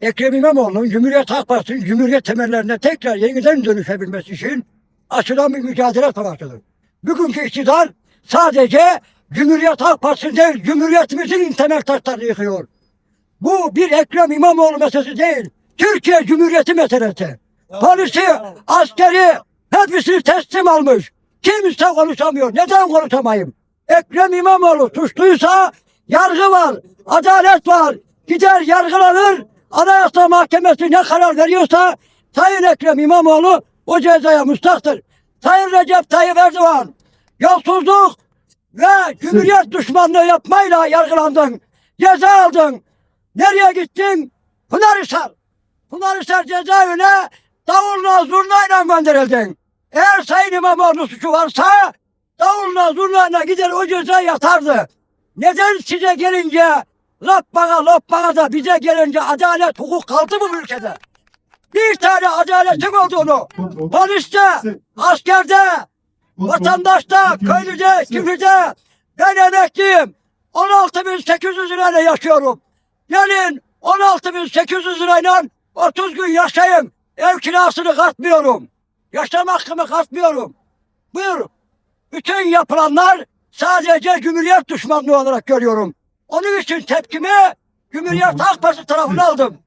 Ekrem İmamoğlu'nun Cumhuriyet Halk Partisi'nin Cumhuriyet temellerine tekrar yeniden dönüşebilmesi için açılan bir mücadele savaşıdır. Bugünkü iktidar sadece Cumhuriyet Halk Partisi değil, Cumhuriyetimizin temel taşlarını yıkıyor. Bu bir Ekrem İmamoğlu meselesi değil. Türkiye Cumhuriyeti meselesi. Polisi, askeri hepsini teslim almış. Kimse konuşamıyor. Neden konuşamayım? Ekrem İmamoğlu suçluysa yargı var, adalet var. Gider yargılanır. Anayasa Mahkemesi ne karar veriyorsa Sayın Ekrem İmamoğlu o cezaya müstahtır. Sayın Recep Tayyip Erdoğan yolsuzluk ve Cumhuriyet düşmanlığı yapmayla yargılandın. Ceza aldın. Nereye gittin? Pınarhisar. Pınarhisar cezaevine davulla zurnayla gönderildin. Eğer Sayın İmamoğlu suçu varsa davulla zurnayla gider o ceza yatardı. Neden size gelince loppaga loppaga da bize gelince adalet hukuk kaldı mı bu ülkede? Bir tane adaletin olduğunu poliste, askerde, vatandaşta, köylüde, çiftçide ben emekliyim. 16.800 lirayla yaşıyorum. Gelin 16.800 lirayla 30 gün yaşayın. Ev kirasını katmıyorum. Yaşam hakkımı katmıyorum. Buyur. Bütün yapılanlar sadece Cumhuriyet düşmanlığı olarak görüyorum. Onun için tepkimi Cumhuriyet Halk Partisi tarafına aldım.